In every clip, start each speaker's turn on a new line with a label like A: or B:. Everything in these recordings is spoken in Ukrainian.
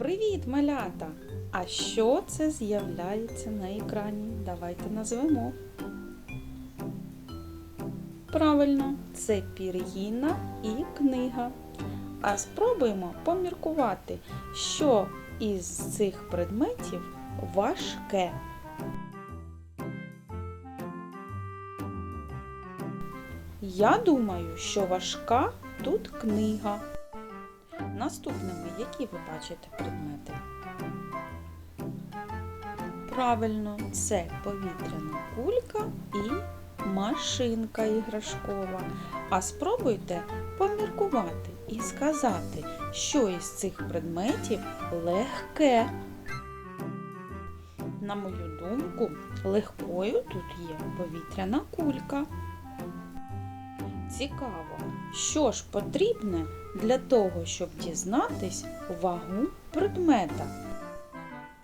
A: Привіт, малята! А що це з'являється на екрані? Давайте назвемо. Правильно, це пір'їна і книга. А спробуємо поміркувати, що із цих предметів важке. Я думаю, що важка тут книга. Наступними, які ви бачите предмети? Правильно, це повітряна кулька і машинка іграшкова. А спробуйте поміркувати і сказати, що із цих предметів легке. На мою думку, легкою тут є повітряна кулька. Цікаво, що ж потрібне для того, щоб дізнатись вагу предмета.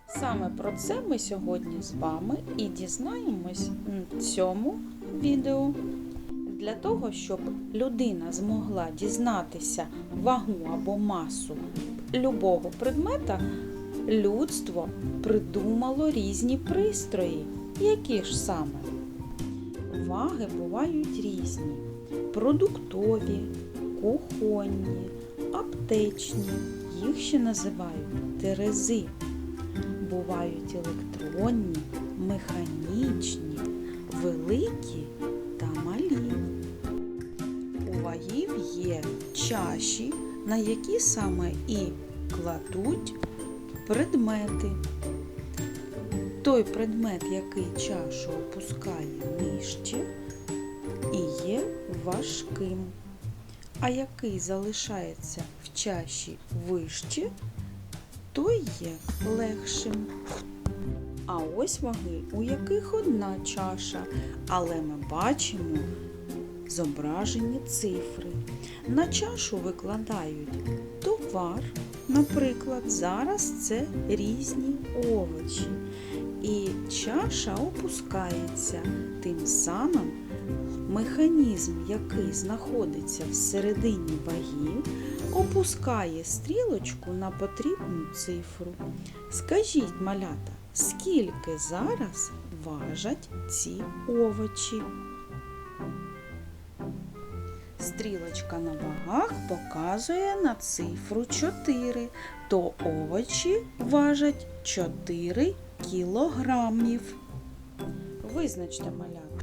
A: Саме про це ми сьогодні з вами і дізнаємось в цьому відео. Для того, щоб людина змогла дізнатися вагу або масу любого предмета, людство придумало різні пристрої. Які ж саме? Ваги бувають різні: продуктові, кухонні, аптечні. Їх ще називають терези. Бувають електронні, механічні, великі та малі. У вагів є чаші, на які саме і кладуть предмети. Той предмет, який чашу опускає нижче, і є важким, а який залишається в чаші вище, той є легшим. А ось ваги, у яких одна чаша, але ми бачимо зображені цифри. На чашу викладають товар, наприклад, зараз це різні овочі. І чаша опускається. Тим самим механізм, який знаходиться всередині вагів, опускає стрілочку на потрібну цифру. Скажіть, малята, скільки зараз важать ці овочі? Стрілочка на вагах показує на цифру 4, то овочі важать 4 кілограмів. Визначте малята,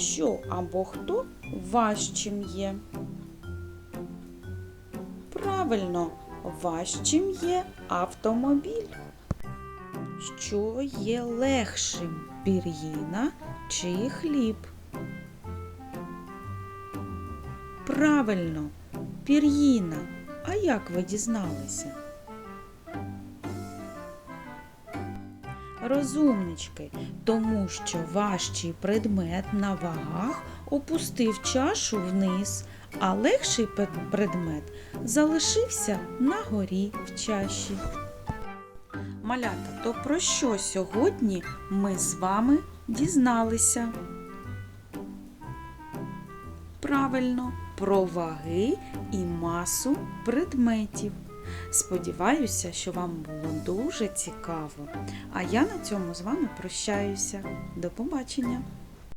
A: що або хто важчим є. Правильно, важчим є автомобіль. Що є легшим пір'їна чи хліб? Правильно, пір'їна. А як ви дізналися? Розумнички, тому що важчий предмет на вагах опустив чашу вниз, а легший предмет залишився на горі в чаші. Малята, то про що сьогодні ми з вами дізналися? Правильно, про ваги і масу предметів. Сподіваюся, що вам було дуже цікаво. А я на цьому з вами прощаюся. До побачення!